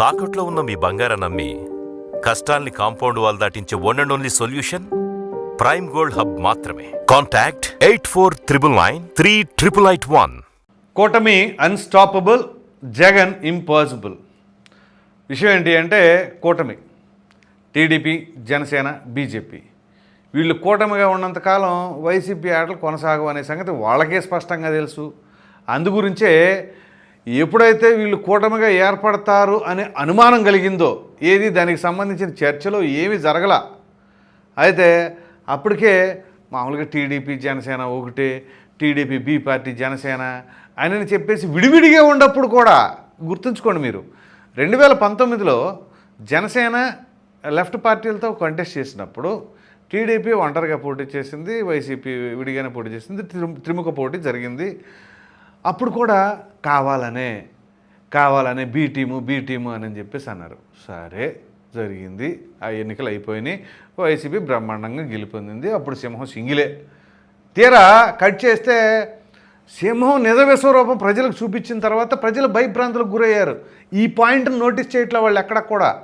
తాకట్లో ఉన్న మీ బంగారం నమ్మి కష్టాల్ని compound wall దాటించే one and only solution prime gold hub మాత్రమే. Contact eight four triple nine three triple eight one కూటమి అన్స్టాపబుల్ జగన్ ఇంపాసిబుల్ విషయం ఏంటి అంటే కూటమి. TDP Janasena BJP. వీళ్ళు కూటమిగా ఉన్నంతకాలం వైసీపీ ఆటలు కొనసాగవు అనే సంగతి వాళ్ళకే స్పష్టంగా తెలుసు. అందు గురించే ఎప్పుడైతే వీళ్ళు కూటమిగా ఏర్పడతారు అనే అనుమానం కలిగిందో ఏది దానికి సంబంధించిన చర్చలో ఏమీ జరగల. అయితే అప్పటికే మామూలుగా టీడీపీ జనసేన ఒకటి టీడీపీ బి పార్టీ జనసేన అని చెప్పేసి విడివిడిగా ఉన్నప్పుడు కూడా గుర్తుంచుకోండి మీరు. రెండు వేల పంతొమ్మిదిలో జనసేన లెఫ్ట్ పార్టీలతో కంటెస్ట్ చేసినప్పుడు టీడీపీ ఒంటరిగా పోటీ చేసింది వైసీపీ విడిగానే పోటీ చేసింది త్రిముఖ పోటీ జరిగింది. అప్పుడు కూడా కావాలనే కావాలనే బీ టీము బీ టీము అని చెప్పేసి అన్నారు. సరే జరిగింది. ఆ ఎన్నికలు అయిపోయినాయి. వైసీపీ బ్రహ్మాండంగా గెలుపొందింది. అప్పుడు సింహం సింగిలే. తీరా కట్ చేస్తే సింహం నిజ విశ్వరూపం ప్రజలకు చూపించిన తర్వాత ప్రజలు భయభ్రాంతులకు గురయ్యారు. ఈ పాయింట్ని నోటీస్ చేయట్లే వాళ్ళు ఎక్కడ కూడా.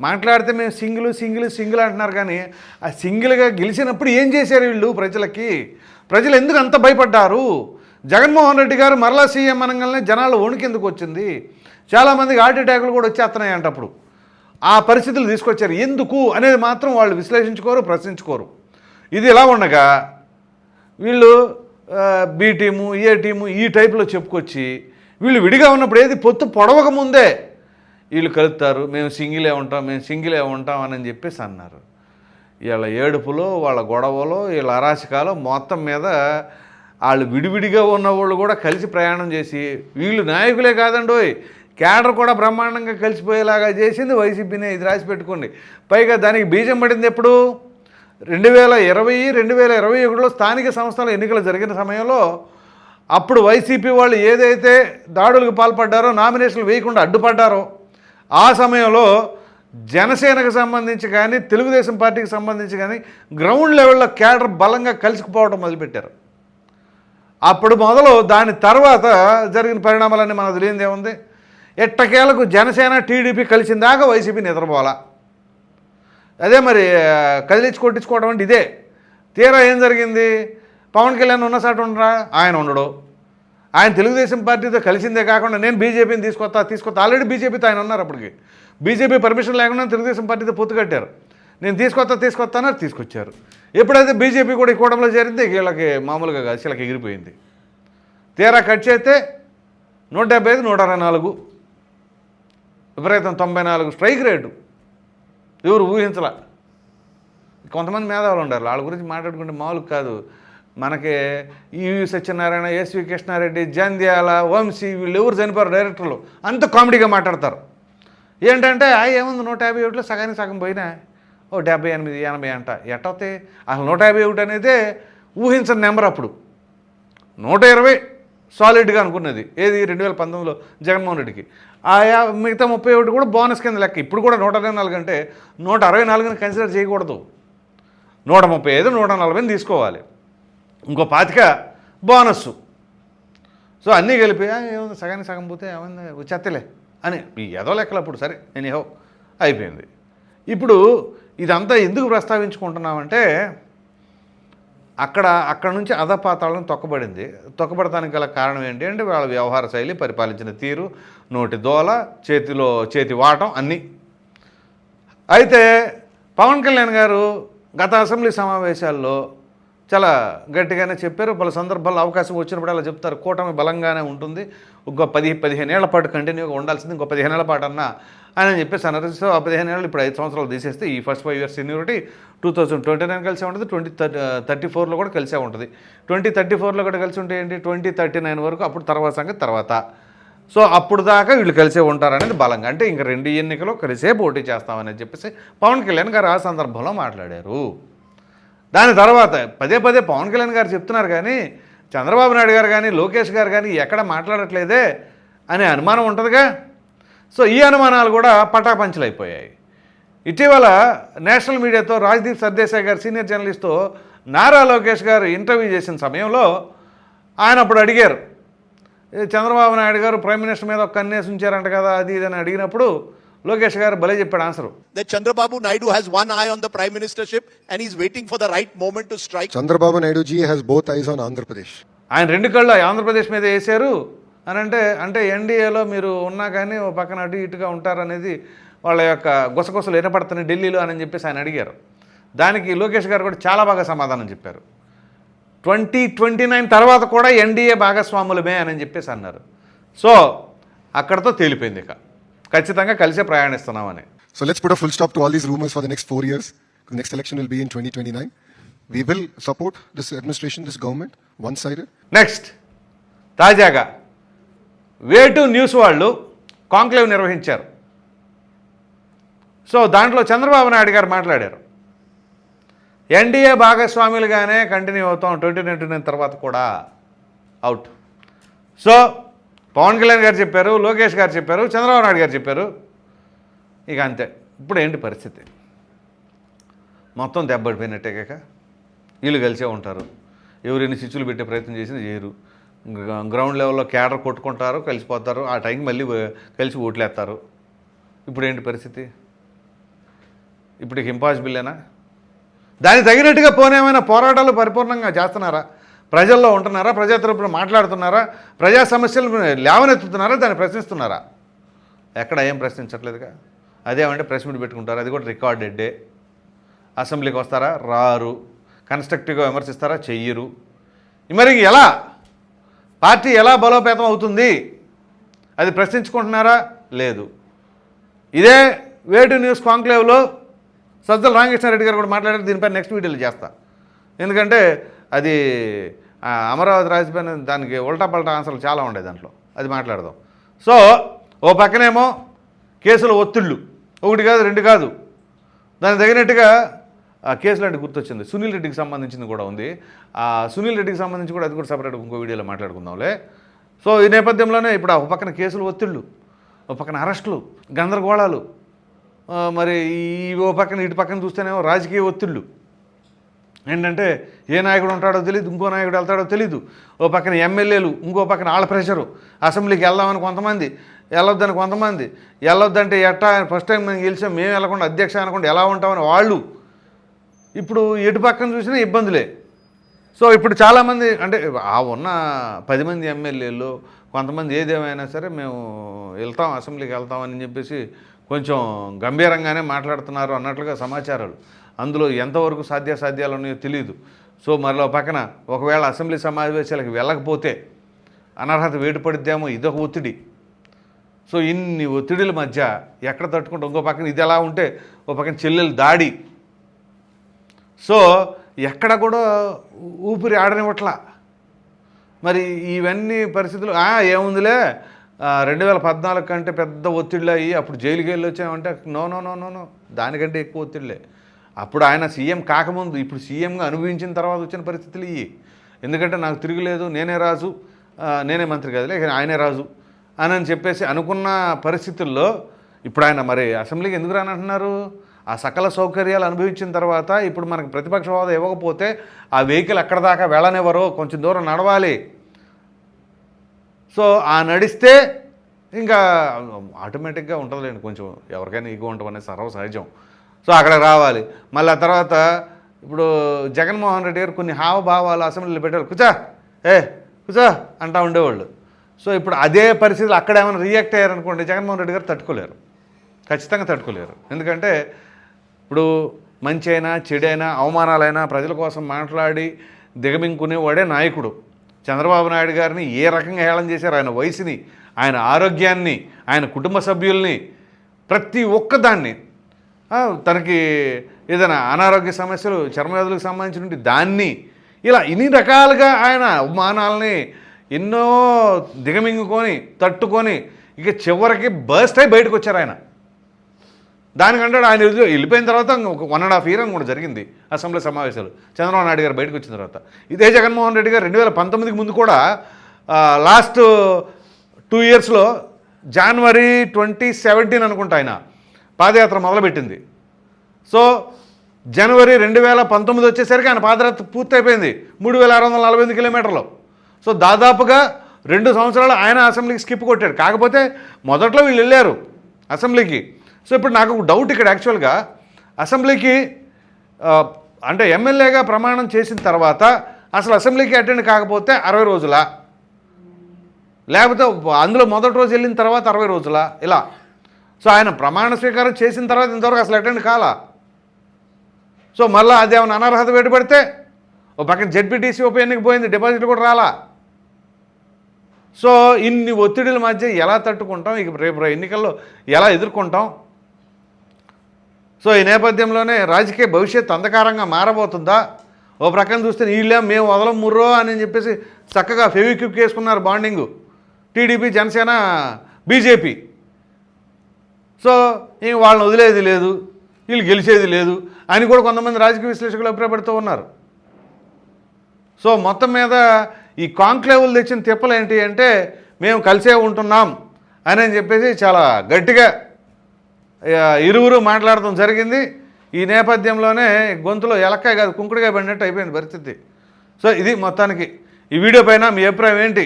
మాట్లాడితే మేము సింగిల్ సింగిల్ సింగిల్ అంటున్నారు కానీ ఆ సింగిల్గా గెలిచినప్పుడు ఏం చేశారు వీళ్ళు ప్రజలకి? ప్రజలు ఎందుకు అంత భయపడ్డారు? జగన్మోహన్ రెడ్డి గారు మరలా సీఎం అనగానే జనాలు వణుకెందుకు వచ్చింది? చాలామందికి హార్ట్ అటాకులు కూడా వచ్చేస్తున్నాయి అంటప్పుడు. ఆ పరిస్థితులు తీసుకొచ్చారు. ఎందుకు? అనేది మాత్రం వాళ్ళు విశ్లేషించుకోరు ప్రశ్నించుకోరు. ఇది ఇలా ఉండగా వీళ్ళు బి టీము ఏ టీము ఈ టైప్లో చెప్పుకొచ్చి వీళ్ళు విడిగా ఉన్నప్పుడు ఏది? పొత్తు పొడవక ముందే వీళ్ళు కలుపుతారు. మేము సింగిలే ఉంటాం మేము సింగిలే ఉంటాం అని చెప్పేసి అన్నారు. వీళ్ళ ఏడుపులో వాళ్ళ గొడవలో వీళ్ళ అరాచకాలు మొత్తం మీద వాళ్ళు విడివిడిగా ఉన్న వాళ్ళు కూడా కలిసి ప్రయాణం చేసి వీళ్ళు నాయకులే కాదండోయ్ క్యాడర్ కూడా బ్రహ్మాండంగా కలిసిపోయేలాగా చేసింది వైసీపీనే ఇది రాసి పెట్టుకోండి. పైగా దానికి బీజం పడింది ఎప్పుడు? రెండు వేల ఇరవై రెండు వేల ఇరవై ఒకటిలో స్థానిక సంస్థల ఎన్నికలు జరిగిన సమయంలో అప్పుడు వైసీపీ వాళ్ళు ఏదైతే దాడులకు పాల్పడ్డారో నామినేషన్లు వేయకుండా అడ్డుపడ్డారో ఆ సమయంలో జనసేనకు సంబంధించి కానీ తెలుగుదేశం పార్టీకి సంబంధించి కానీ గ్రౌండ్ లెవెల్లో క్యాడర్ బలంగా కలిసిపోవడం మొదలుపెట్టారు. అప్పుడు మొదలు దాని తర్వాత జరిగిన పరిణామాలన్నీ మనకు తెలియదేముంది ఎట్టకేలకు జనసేన టీడీపీ కలిసిందాకా వైసీపీ నిద్రపోవాలా? అదే మరి కదిలించి కొట్టించుకోవడం అంటే ఇదే. తీరా ఏం జరిగింది? పవన్ కళ్యాణ్ ఉన్న సాట ఉండరా? ఆయన ఉండడు. ఆయన తెలుగుదేశం పార్టీతో కలిసిందే కాకుండా నేను బీజేపీని తీసుకొస్తా తీసుకొస్తా ఆల్రెడీ బీజేపీతో ఆయన ఉన్నారు అప్పటికి. బీజేపీ పర్మిషన్ లేకుండా తెలుగుదేశం పార్టీతో పొత్తు కట్టారు. నేను తీసుకొస్తా తీసుకొస్తానని తీసుకొచ్చారు. ఎప్పుడైతే బీజేపీ కూడా ఈ కూటమిలో చేరింది వీళ్ళకి మామూలుగా కాదు వీళ్ళకి ఎగిరిపోయింది. తీరా కట్ చేస్తే నూట డెబ్బై ఐదు నూట అరవై నాలుగు. విపరీతం తొంభై నాలుగు స్ట్రైక్ రేటు. ఎవరు ఊహించలా. కొంతమంది మేధావులు ఉండారు వాళ్ళ గురించి మాట్లాడుకుంటే మామూలు కాదు. మనకి E V Satyanarayana S V Krishna Reddy Jandhyala Vamsi వీళ్ళు ఎవరు చనిపోయారు డైరెక్టర్లు? అంత కామెడీగా మాట్లాడతారు. ఏంటంటే ఆ ఏముంది నూట యాభై ఒకటిలో సగానికి సగం పోయినా? ఓ డెబ్బై ఎనిమిది ఎనభై అంట. ఎట్టవుతాయి అసలు నూట యాభై ఒకటి అనేది ఊహించని నెంబర్ అప్పుడు. నూట ఇరవై సాలిడ్గా అనుకున్నది. ఏది? రెండు వేల పంతొమ్మిదిలో జగన్మోహన్ రెడ్డికి. ఆ మిగతా ముప్పై ఒకటి కూడా బోనస్ కింద లెక్క. ఇప్పుడు కూడా నూట అరవై నాలుగు అంటే నూట అరవై నాలుగుని కన్సిడర్ చేయకూడదు. నూట ముప్పై ఐదు నూట నలభైని తీసుకోవాలి. ఇంకో పాతిక బోనస్ సో అన్నీ కలిపి ఏముంది? సగానికి సగం పోతే ఏమైంది? వచ్చేత్తలే అని. ఏదో లెక్కలు అప్పుడు. సరే నేను ఏహో అయిపోయింది. ఇప్పుడు ఇదంతా ఎందుకు ప్రస్తావించుకుంటున్నామంటే అక్కడ అక్కడ నుంచి అధపాతాళం తొక్కబడింది. తొక్కబడటానికి గల కారణం ఏంటి అంటే వాళ్ళ వ్యవహార శైలి పరిపాలించిన తీరు నోటి దోల చేతిలో చేతి వాటం అన్నీ. అయితే పవన్ కళ్యాణ్ గారు గత అసెంబ్లీ సమావేశాల్లో చాలా గట్టిగానే చెప్పారు. పలు సందర్భాల్లో అవకాశం వచ్చినప్పుడు అలా చెప్తారు. కూటమి బలంగానే ఉంటుంది. ఇంకో పది పదిహేను ఏళ్ళ పాటు కంటిన్యూగా ఉండాల్సింది. ఇంకో పదిహేను ఏళ్ళ పాటు అన్నా అని చెప్పేసి అన్నారు సో ఆ పదిహేను ఏళ్ళు ఇప్పుడు ఐదు సంవత్సరాలు తీసేస్తే ఈ first five years seniority two thousand twenty nine కలిసే ఉంటుంది ట్వంటీ థర్టీ ఫోర్లో కూడా కలిసే ఉంటుంది. ట్వంటీ థర్టీ ఫోర్లో కూడా కలిసి ఉంటే ఏంటి? ట్వంటీ థర్టీ నైన్ వరకు అప్పుడు తర్వాత సంగతి తర్వాత. సో అప్పుడు దాకా వీళ్ళు కలిసే ఉంటారనేది బలంగా. అంటే ఇంక రెండు ఎన్నికలు కలిసే పోటీ చేస్తామని చెప్పేసి పవన్ కళ్యాణ్ గారు ఆ సందర్భంలో మాట్లాడారు. దాని తర్వాత పదే పదే పవన్ కళ్యాణ్ గారు చెప్తున్నారు కానీ చంద్రబాబు నాయుడు గారు కానీ లోకేష్ గారు కానీ ఎక్కడ మాట్లాడట్లేదే అనే అనుమానం ఉంటుందిగా. సో ఈ అనుమానాలు కూడా పటాపంచలైపోయాయి ఇటీవల నేషనల్ మీడియాతో రాజ్దీప్ సర్దేశాయ్ గారు సీనియర్ జర్నలిస్ట్తో నారా లోకేష్ గారు ఇంటర్వ్యూ చేసిన సమయంలో ఆయన అప్పుడు అడిగారు "ఏ, చంద్రబాబు నాయుడు గారు ప్రైమ్ మినిస్టర్ మీద ఒక కన్నేసి ఉంచారంట కదా అది ఇది అని అడిగినప్పుడు లోకేష్ గారు భలే చెప్పాడు answer Naidu has one eye on the prime ministership and he's waiting for the right moment to strike. Chandrababu Naidu ji has both eyes on Andhra Pradesh. ఆయన రెండు కళ్ళు ఆంధ్రప్రదేశ్ మీద వేశారు అని అంటే అంటే ఎన్డీఏలో మీరు ఉన్నా కానీ ఓ పక్కన అటు ఇటుగా ఉంటారనేది వాళ్ళ యొక్క గుసగుసలు వినపడుతున్నాయి ఢిల్లీలో అని చెప్పేసి ఆయన అడిగారు దానికి లోకేష్ గారు కూడా చాలా బాగా సమాధానం చెప్పారు ట్వంటీ ట్వంటీ నైన్ తర్వాత కూడా ఎన్డీఏ భాగస్వాములమే అని చెప్పేసి అన్నారు సో అక్కడతో తేలిపోయింది ఇక ఖచ్చితంగా కలిసే ప్రయాణిస్తున్నామని So let's put a full stop to all these rumors for the next four years. The next election will be in 2029. We will support this administration, this government, one-sided. Next తాజాగా వేటు news వాళ్ళు conclave నిర్వహించారు. So దాంట్లో చంద్రబాబు నాయుడు గారు మాట్లాడారు. NDA భాగస్వాములుగానే continue అవుతాం twenty twenty nine తర్వాత కూడా అవుట్. సో పవన్ కళ్యాణ్ గారు చెప్పారు లోకేష్ గారు చెప్పారు చంద్రబాబు నాయుడు గారు చెప్పారు. ఇక అంతే. ఇప్పుడు ఏంటి పరిస్థితి? మొత్తం దెబ్బడిపోయినట్టే కాక వీళ్ళు కలిసే ఉంటారు. ఎవరిని ఎన్ని పెట్టే ప్రయత్నం చేసినా చేయరు. గ్రౌండ్ లెవెల్లో క్యాడర్ కొట్టుకుంటారు కలిసిపోతారు. ఆ టైంకి మళ్ళీ కలిసి ఓట్లేస్తారు ఇప్పుడు ఏంటి పరిస్థితి? ఇప్పుడు ఇక ఇంపాసిబుల్లేనా దానికి తగినట్టుగా పోనేమైనా పోరాటాలు పరిపూర్ణంగా చేస్తున్నారా? ప్రజల్లో ఉంటున్నారా? ప్రజా తరపున మాట్లాడుతున్నారా? ప్రజా సమస్యలు లేవనెత్తుతున్నారా? దాన్ని ప్రశ్నిస్తున్నారా? ఎక్కడ ఏం ప్రశ్నించట్లేదుగా? అదేమంటే ప్రెస్ మీట్ పెట్టుకుంటారు? అది కూడా రికార్డెడ్ డే. అసెంబ్లీకి వస్తారా? రారు. కన్స్ట్రక్టివ్గా విమర్శిస్తారా? చెయ్యరు. మరి ఎలా? పార్టీ ఎలా బలోపేతం అవుతుంది? అది ప్రశ్నించుకుంటున్నారా? లేదు. ఇదే వేటు న్యూస్ కాంక్లేవ్లో సజ్జల రామకృష్ణారెడ్డి గారు కూడా మాట్లాడారు. దీనిపై నెక్స్ట్ వీడియోలు చేస్తా. ఎందుకంటే అది అమరావతి రాజధాని దానికి ఉల్టా పల్టా ఆన్సర్లు చాలా ఉండే దాంట్లో. అది మాట్లాడదాం. సో ఓ పక్కనేమో కేసుల ఒత్తిళ్ళు. ఒకటి కాదు రెండు కాదు. దానికి తగినట్టుగా కేసులు అంటే గుర్తొచ్చింది. సునీల్ రెడ్డికి సంబంధించింది కూడా ఉంది. ఆ సునీల్ రెడ్డికి సంబంధించి కూడా అది కూడా సపరేట్ ఇంకో వీడియోలో మాట్లాడుకుందాంలే. సో ఈ నేపథ్యంలోనే ఇప్పుడు ఒక పక్కన కేసులు ఒత్తిళ్ళు ఒక పక్కన అరెస్టులు గందరగోళాలు మరి ఈ ఓ పక్కన ఇటు పక్కన చూస్తేనేమో రాజకీయ ఒత్తిళ్ళు. ఏంటంటే ఏ నాయకుడు ఉంటాడో తెలియదు ఇంకో నాయకుడు వెళ్తాడో తెలీదు. ఓ పక్కన ఎమ్మెల్యేలు ఇంకో పక్కన ఆళ్ళ ప్రెషరు. అసెంబ్లీకి వెళ్దామని కొంతమంది వెళ్ళొద్దని కొంతమంది వెళ్ళొద్దంటే ఎట్టా ఫస్ట్ టైం మేము గెలిచాం మేము వెళ్ళకుండా అధ్యక్ష అనకుండా ఎలా ఉంటామని వాళ్ళు ఇప్పుడు ఎటు పక్కన చూసినా ఇబ్బందులే. సో ఇప్పుడు చాలామంది అంటే ఆ ఉన్న పది మంది ఎమ్మెల్యేలు కొంతమంది ఏదేమైనా సరే మేము వెళ్తాం అసెంబ్లీకి వెళ్తామని చెప్పేసి కొంచెం గంభీరంగానే మాట్లాడుతున్నారు అన్నట్లుగా సమాచారాలు. అందులో ఎంతవరకు సాధ్యాసాధ్యాలు ఉన్నాయో తెలియదు సో మరో పక్కన ఒకవేళ అసెంబ్లీ సమావేశాలకు వెళ్ళకపోతే అనర్హత వేటుపడిద్దేమో ఇదొక ఒత్తిడి. సో ఇన్ని ఒత్తిడిల మధ్య ఎక్కడ తట్టుకుంటే? ఇంకో పక్కన ఇది ఎలా ఉంటే ఒక పక్కన చెల్లెలు దాడి సో ఎక్కడ కూడా ఊపిరి ఆడనివ్వట్లా. మరి ఇవన్నీ పరిస్థితులు ఏముందిలే? రెండు వేల పద్నాలుగు కంటే పెద్ద ఒత్తిళ్ళు అయ్యి అప్పుడు జైలుకి వెళ్ళి వచ్చామంటే no no no no no దానికంటే ఎక్కువ ఒత్తిళ్ళే. అప్పుడు ఆయన సీఎం కాకముందు ఇప్పుడు సీఎంగా అనుభవించిన తర్వాత వచ్చిన పరిస్థితులు ఇవి ఎందుకంటే నాకు తిరుగులేదు నేనే రాజు నేనే మంత్రి కదలే ఆయనే రాజు అని అని చెప్పేసి అనుకున్న పరిస్థితుల్లో ఇప్పుడు ఆయన మరి అసెంబ్లీకి ఎందుకు రానంటున్నారు? ఆ సకల సౌకర్యాలు అనుభవించిన తర్వాత ఇప్పుడు మనకు ప్రతిపక్ష హోదా ఇవ్వకపోతే ఆ వెహికల్ ఎక్కడ దాకా వెళ్ళనివ్వరు కొంచెం దూరం నడవాలి. సో ఆ నడిస్తే ఇంకా ఆటోమేటిక్గా ఉంటుందిలేండి కొంచెం ఎవరికైనా ఈగో ఉండటం అనేది సర్వ సహజం సో అక్కడ రావాలి. మళ్ళీ ఆ తర్వాత ఇప్పుడు జగన్మోహన్ రెడ్డి గారు కొన్ని హావభావాలు అసెంబ్లీలో పెట్టారు. కుచా ఏ కుచా అంటా ఉండేవాళ్ళు. సో ఇప్పుడు అదే పరిస్థితులు అక్కడ ఏమైనా రియాక్ట్ అయ్యారనుకోండి జగన్మోహన్ రెడ్డి గారు తట్టుకోలేరు. ఖచ్చితంగా తట్టుకోలేరు. ఎందుకంటే ఇప్పుడు మంచి అయినా చెడైనా అవమానాలైనా ప్రజల కోసం మాట్లాడి దిగమింగుకునేవాడే నాయకుడు. చంద్రబాబు నాయుడు గారిని ఏ రకంగా హేళన చేశారు? ఆయన వయసుని ఆయన ఆరోగ్యాన్ని ఆయన కుటుంబ సభ్యుల్ని ప్రతి ఒక్కదాన్ని తనకి ఏదైనా అనారోగ్య సమస్యలు చర్మవ్యాధులకు సంబంధించినటువంటి దాన్ని ఇలా ఇన్ని రకాలుగా ఆయన అవమానాలని ఎన్నో దిగమింగుకొని తట్టుకొని ఇక చివరికి బర్స్ట్ అయి బయటకు వచ్చారు ఆయన. దానికంటే ఆయన వెళ్ళిపోయిన తర్వాత ఒక వన్ అండ్ హాఫ్ ఇయర్ అని కూడా జరిగింది అసెంబ్లీ సమావేశాలు. చంద్రబాబు నాయుడు గారు బయటకు వచ్చిన తర్వాత. ఇదే జగన్మోహన్ రెడ్డి గారు రెండు వేల పంతొమ్మిదికి ముందు కూడా లాస్ట్ టూ ఇయర్స్లో జనవరి ట్వంటీ సెవెంటీన్ అనుకుంటా ఆయన పాదయాత్ర మొదలుపెట్టింది. సో జనవరి రెండు వేల పంతొమ్మిది వచ్చేసరికి ఆయన పాదయాత్ర పూర్తయిపోయింది మూడు వేల ఆరు వందల నలభై ఎనిమిది కిలోమీటర్లు. సో దాదాపుగా రెండు సంవత్సరాలు ఆయన అసెంబ్లీకి స్కిప్ కొట్టాడు. కాకపోతే మొదట్లో వీళ్ళు వెళ్ళారు అసెంబ్లీకి. సో ఇప్పుడు నాకు ఒక డౌట్ ఇక్కడ యాక్చువల్గా అసెంబ్లీకి అంటే ఎమ్మెల్యేగా ప్రమాణం చేసిన తర్వాత అసలు అసెంబ్లీకి అటెండ్ కాకపోతే అరవై రోజులా? లేకపోతే అందులో మొదటి రోజు వెళ్ళిన తర్వాత అరవై రోజులా? ఇలా. సో ఆయన ప్రమాణ స్వీకారం చేసిన తర్వాత ఇంతవరకు అసలు అటెండ్ కాలా? సో మళ్ళీ అదేమైనా అనర్హత పెట్టుబడితే ఓ పక్కన జెడ్పీటీసీ ఉప ఎన్నిక పోయింది డిపాజిట్ కూడా రాలా? సో ఇన్ని ఒత్తిడిల మధ్య ఎలా తట్టుకుంటాం? ఇక రేపు ఎన్నికల్లో ఎలా ఎదుర్కొంటాం? సో ఈ నేపథ్యంలోనే రాజకీయ భవిష్యత్తు అంధకారంగా మారబోతుందా? ఓ ప్రక్కన చూస్తే వీళ్ళే మేము వదలం ముర్రో అని చెప్పేసి చక్కగా ఫెవిక్విక్ వేసుకున్నారు bonding. TDP Janasena BJP. So ఇంక వాళ్ళని వదిలేది లేదు వీళ్ళు గెలిచేది లేదు అని కూడా కొంతమంది రాజకీయ విశ్లేషకులు అభిప్రాయపడుతూ ఉన్నారు. సో మొత్తం మీద ఈ కాంక్లేవులు తెచ్చిన తిప్పలు ఏంటి అంటే మేము కలిసే ఉంటున్నాం అని చెప్పేసి చాలా గట్టిగా ఇరువురు మాట్లాడటం జరిగింది. ఈ నేపథ్యంలోనే గొంతులో ఎలక్కాయ కాదు కుంకుడుగా పడినట్టు అయిపోయింది పరిస్థితి. సో ఇది మొత్తానికి. ఈ వీడియో పైన మీ అభిప్రాయం ఏంటి?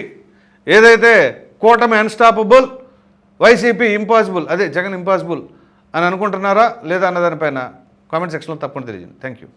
ఏదైతే కూటమి అన్స్టాపబుల్ వైసీపీ ఇంపాసిబుల్ అదే జగన్ ఇంపాసిబుల్ అని అనుకుంటున్నారా లేదా అన్నదానిపైన కామెంట్ సెక్షన్లో తప్పకుండా తెలియజేయండి. Thank you